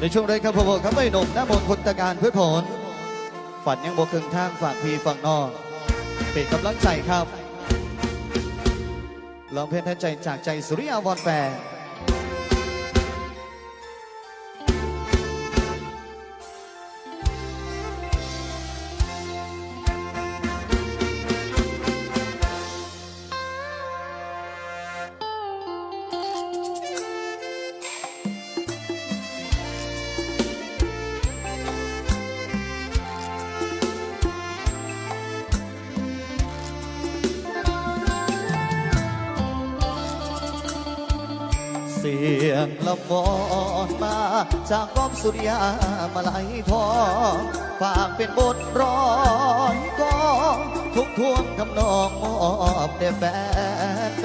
ในช่วงแรกครับผมครับไม่หนุ่มหน้ามนคนตะการเพื่อผล ฝันยังบกครึ่งทางฝากพีฝั่งนอกเป็นกำลังใจครับลองเพลงแทนใจจากใจสุริยาวรแปร สียงลำวอนมา จากก้อมสุริยามาไหลทองฝากเป็นบทร้อยกองทุกทวงทำนองมอบแด่แฟนแฟ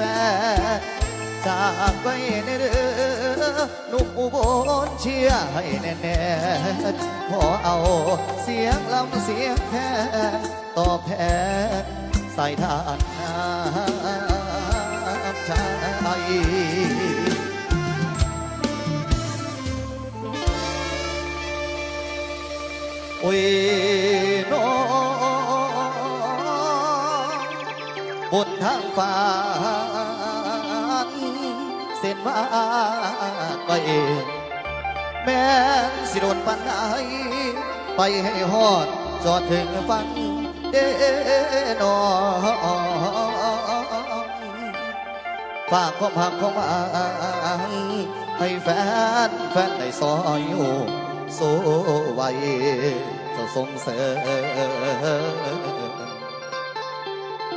นจากไปในเรือนุ่มอุบลเชียร์ให้แน่ๆขอเอาเสียงลำเสียงแค่ตอบแทนใส่ทานน้ำใจ โอ้ยน้อบนทางฟ้านเส้นมาไปแม่นสิโดนปันไดไปให้ฮอดจอดถึงฟังเด้นอฝากความหักความหวังให้แฟนแฟนได้ซอยอยู่ สู้ไว้จะส่งเสริม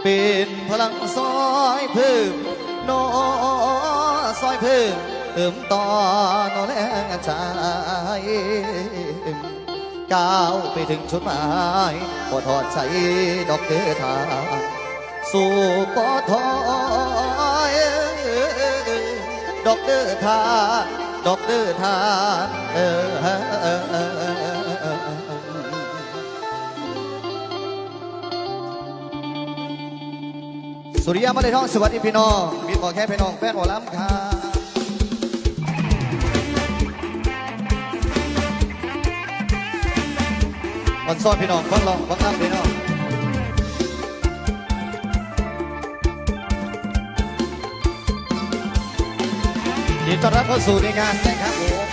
เป็นพลังซอยเพิ่มโนอซอยเพิ่มเติมต่อนอแรงใจก้าวไปถึงชุดหมายปอทอดใจดอกเดือทางสู่ปอทอยดอกเดือทาง ดอกเดือทางเออสุริยามาเลยท้องสวัสดีพี่น้องมีขอกแค่พี่น้องแฟนหมอลำครับวันซ้อนพี่น้องฟังลองฟังลำพี่น้อง ดีต้อนรับเข้าสู่ในงานนะครับผม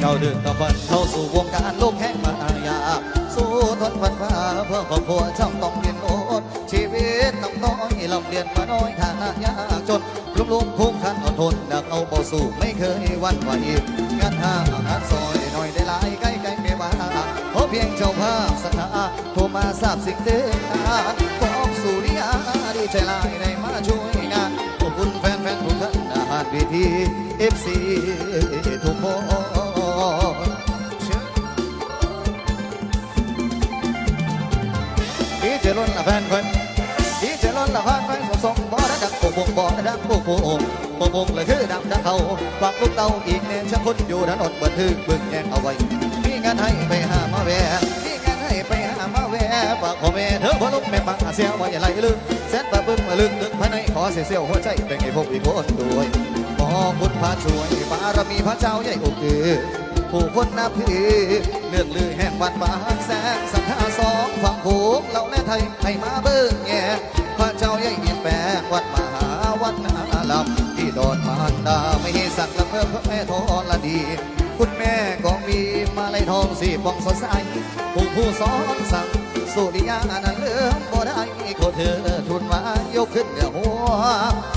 เจ้าดึงกับฟันเข้าสู่วงการโลกแห่งมายาสู้ทนฟันฟ้าเพื่อครอบครัวช่างต้องเรียนโอดชีวิตต้องน้อยลำเรียนมาน้อยฐานะยากจนรวมรวมคุ้มคันอดทนดักเอาบ่สู้ไม่เคยวันไหวงานหางานซอยหน่อยได้หลายใกล้ใกล้ไม่ว่าเเพียงเจ้าภาพสถาโทรมาทราบสิ่งเตือนของสุริยาดีใจลายได้มาช่วยงานขอบคุณแฟนๆทุกท่านอาหารเวทีเอฟซีทุกคนดีเจล้นละแฟนคนดีเจล้นละแฟนคนส่งบ่ได้ดังโป่งบ่ได้ดังโป่งโป่งโป่งโป่งเลยคือดังดังเขาฝากลูกเต้าอีกเนี่ยชักคนอยู่ถนนเปิดทึกบึงแยงเอาไว้ งานให้ไปหามาแวะมีงานให้ไปหามาแวะฝากพ่อแม่เธอพ่อลูกแม่บังเซียวว่าอย่าไหลลืมแสนบาบึ้งมาลึกตึกภายในขอเสียเสียวหัวใจเป็นไอ้พวกอีกคนด้วยขอคุณพระช่วยบารมีพระเจ้าใหญ่โอกคือผู้คนนับถือเรื่องลือแห่งวันบางแสงสังฆาสองฝั่งโขงเราแน่ไทยให้มาเบิ่งแง่พระเจ้าใหญ่เหียนแปลงวัดมหาวัดนาลำที่โดอนมารดาไม่ให้สักละเพิ่มพระแม่ทอละดี คุณแม่ก็มีมาลัยทองสีปองสดใสผู้ผู้สอนสั่งสุริยานั้นเลื่อมบ่ได้โคเธอทุนมายกขึ้นเหนือหัว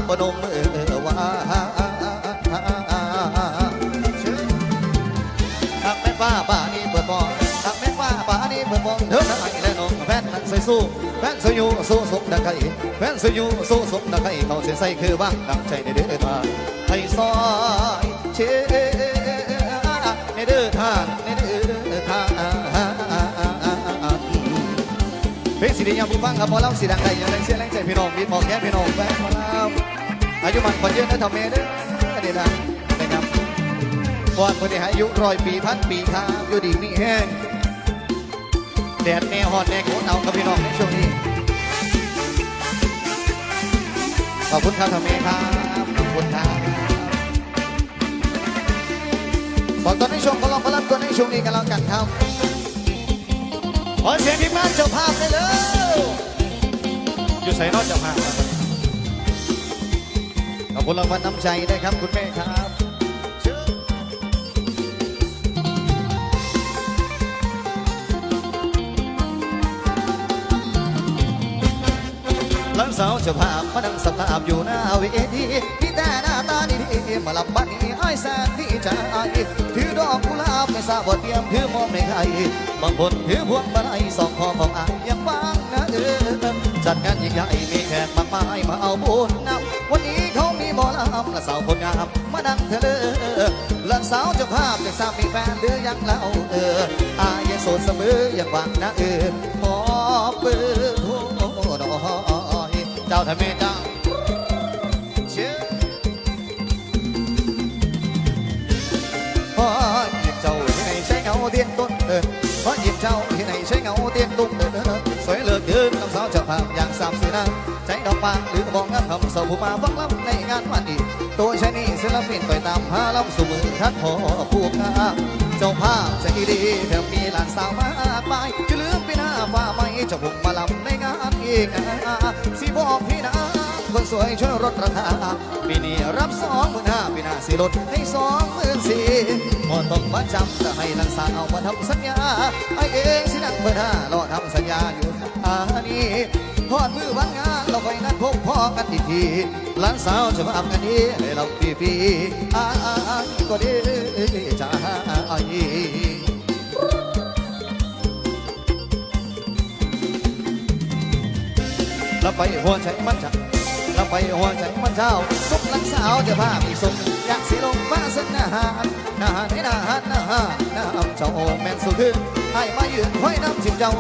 ปนมมือว่าหักแม่นฟ้าป่านี้เปิดบองหักแม่นฟ้าป่านี้เปิดบองเดินทางและน้องแฟนนั้นใส่สู้แฟนสยู่สู้สมดังไก่แฟนสยู่สู้สมดังไก่เขาเสียใส่คือบ้างดังใจในเดือทาให้ซอยเช่ ในเดือทางในเดือทางเพลงสีดียามผู้ฟังครับพอเล่าสีดังใดอย่างไรงเสียแรงใจพี่น้องมีบอกแค่พี่น้องแฟนพอเล่าอายุมันคนยืนนะทำเมเด้อเดี๋ยวนะนะครับก่อนคนที่อายุร้อยปีพันปีครับอยู่ดีมีแห้งแดดแน่ฮอนแน่โคตรเอากับพี่น้องในช่วงนี้ขอบคุณครับท่านเมครับขอบคุณครับ บอกตอนนี้ชมก็ลองมารับตัวในช่วงนี้กันแล้วกันครับขอเสียงทีมงานเจ้าภาพได้เลยอยู่ใส่นอกเจ้าภาพขอบคุณรางวัลน้ำใจด้วยครับคุณแม่ครับหลังสาวเจ้าภาพมาดังสภาพอยู่หน้าเวทีมี แต่หน้าตาดีๆมาลับบ้านนี้ไอ้ายแสนดีใจถือดอกกุหลาบไม่ทราบว่าเตรียมถือมอบในใครบางคนถือพวงมาลัยสองคอของอายยังบางนะเออจัดงานยิ่งใหญ่มีแขกมากมายมาเอาบุญนำวันนี้เขามีหมอลำและสาวคนงามมาดังเธอเลยหลังสาวเจ้าภาพจากทราบมีแฟนหรือยังเล่าเอออายยังโสดเสมอยังหวังนะเออขอเบอร์โทรหน่อยเจ้าทำไมเำใจดอกบานหรือบอกงามคำสาวผู้มาฟังลำในงานวันนี้ตัวชนีศิลปินไปตามหาลำสู่มือทัดพอพวกงาเจ้าภาพใจดีเธอมีหลานสาวมากมายจะลืมไปหน้าฟ้าไม่เจ้าพุ่งมาลำในงานอีกสิบอกพี่นะคนสวยช่วยลดราคาปีนี้รับสองหมื่นห้าปีหน้าสิลดให้สองหมื่นสี่พอต้องมาจำแต่ให้หลังสาวมาทำสัญญาไอเองสินั่งเมื่อหน้ารอทำสัญญาอยู่ทางนี้ พอดมือวันงานเราไปนัดพบพ่อกันอีทีหลานสาวจะมาทำกันนี้ให้เราฟรีๆอ้ายก็ดีจ้าเราไปหัวใจมันจะเราไปหัวใจมันเจ้าสุกหลังสาวจะพาไปส่งอยากสิลงมาสักนาหารนาหารให้นาหารนาหารน้ำเจ้าแม่นสุดขึ้นให้มายืนห้อยน้ำจิบเจ้า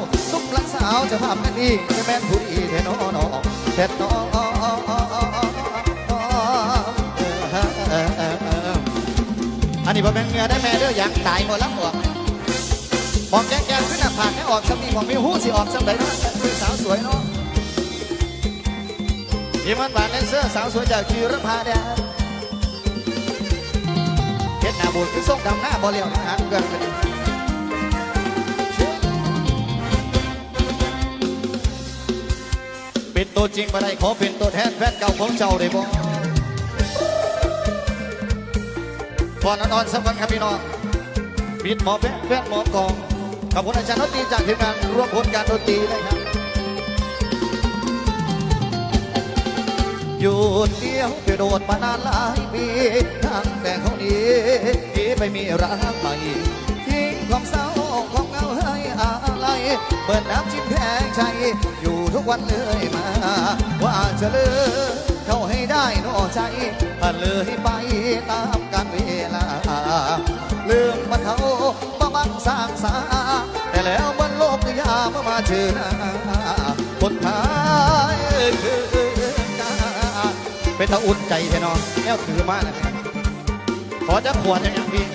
สุกหลังสาวจะพากันดีจะแม่นผู้ดีแท้นอนอแท้นออันนี้พอเป็นเมียได้แม่เด้ออย่ากตายหมดแล้วหมดบอกแกงๆขึ้นหน้าผากให้ออกสำนีของมีหูสิออกสำไหนเนาะคือสาวสวยเนาะยิ้มหวานๆแดนเสื้อสาวสวยจากจีรพาแดนเฮ็ดหน้าบูดคือส่งดำหน้าบ่เลี้ยวนะฮะเกินไป ตัวจริงมาได้ขอเป็นตัวแทนแฟนเก่าของเจ้าได้บ่พอนอนสักวันครับพี่น้องบิดหมอแพทย์แพทย์หมอกองขอบคุณอาจารย์ดนตรีจากทีมงานร่วมผลการดนตรีนะครับอยู่เดียวไปโดดมานานหลายปีตั้งแต่เขานี้ที่ไปมีรักใหม่ทิ้งความเศร้า เปิดน้ำจิ้มแพงใจอยู่ทุกวันเลยมา ว่าจะเลิกเขาให้ได้นอใจผ่านเลยไปตามกาลเวลาลืมมันเขามาบังสร้างสา แต่แล้วมันโลกยามามาเจอหน้าคนท้ายคือการเป็นตะอุ่นใจแท้นองแก้วถือมาแล้วขอจะขวดอย่างพี่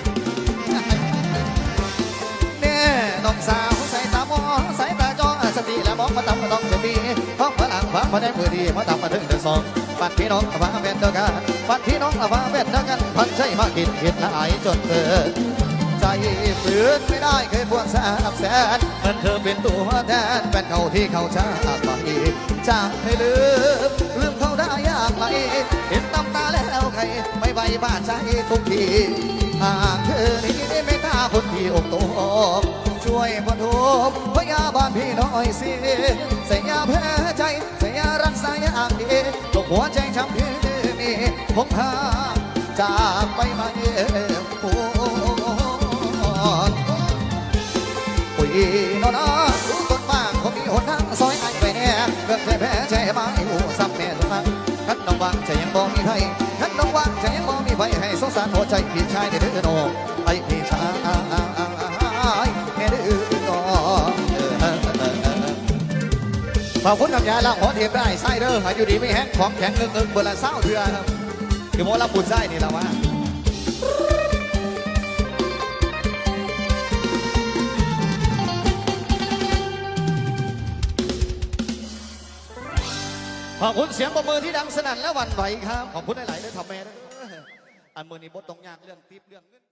แน่น้องสาว มองมาตำมาต้องจะมีท้องพลังฟังมาได้มือดีมาตำมาถึงเดือนสองปัดพี่น้องฟ้าแว่นเดียวกันปัดพี่น้องฟ้าแว่นเดียวกันพันใจมากินเห็ดละอายจนเกิดใจฝืนไม่ได้เคยพวงแสบแสนเหมันเธอเป็นตัวแทนเป็นเขาที่เขาชาไปจากให้ลืมลืมเขาได้ยากไหมเห็นตำตาแล้วใครไม่ใบบาดใจทุกทีหากเธอนี้ไม่กล้าคนที่อกตกช่วยบรรทุก พี่น้อยสิเสียแพ้ใจเสียรักษาอย่างดีตกหัวใจช้ำพี่มีผมพาจากไปมาเยี่ยมโอ้ปุ๋ยนอนรู้ต้นบ้างเขามีหนทางซอยไอ้ไปแน่เกิดใจแพ้ อบคุณคำยาละหัวเทียบได้ไส้เด้ออายุดีไม่แห้งของแข็งเงิงๆเบอร์ละเศร้าเถื่อครับคือโมลับบุญไส้นี่ละว่าขอบคุณเสียงประมือที่ดังสนั่นและหวันไหวครับ ขอบคุณหลาย ๆ เลยทำแม่ด้วยอันมือนี้บดตรงยากเรื่องทิปเรื่องเงิน